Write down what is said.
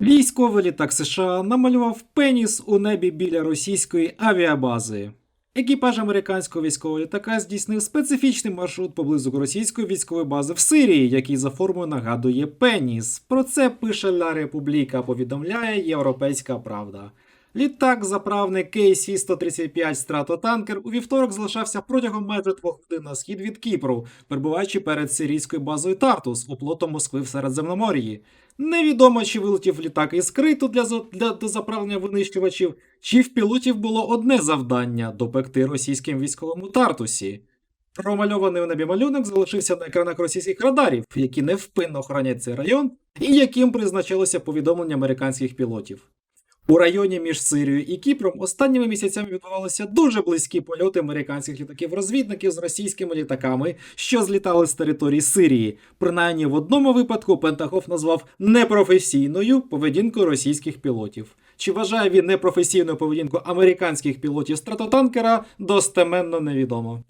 Військовий літак США намалював пеніс у небі біля російської авіабази. Екіпаж американського військового літака здійснив специфічний маршрут поблизу російської військової бази в Сирії, який за формою нагадує пеніс. Про це пише Ла Републіка, повідомляє Європейська Правда. Літак, заправний KC-135 стратотанкер, у вівторок залишався протягом майже двох годин на схід від Кіпру, перебуваючи перед сирійською базою Тартус у плоту Москви в Середземномор'ї. Невідомо, чи вилетів літак із криту для, для дозаправлення винищувачів, чи в пілотів було одне завдання допекти російським військовим у Тартусі. Промальований у небі малюнок залишився на екранах російських радарів, які невпинно охоронять цей район, і яким призначалося повідомлення американських пілотів. У районі між Сирією і Кіпром останніми місяцями відбувалися дуже близькі польоти американських літаків-розвідників з російськими літаками, що злітали з території Сирії. Принаймні в одному випадку Пентагоф назвав непрофесійною поведінкою російських пілотів. Чи вважає він непрофесійною поведінку американських пілотів стратотанкера, достеменно невідомо.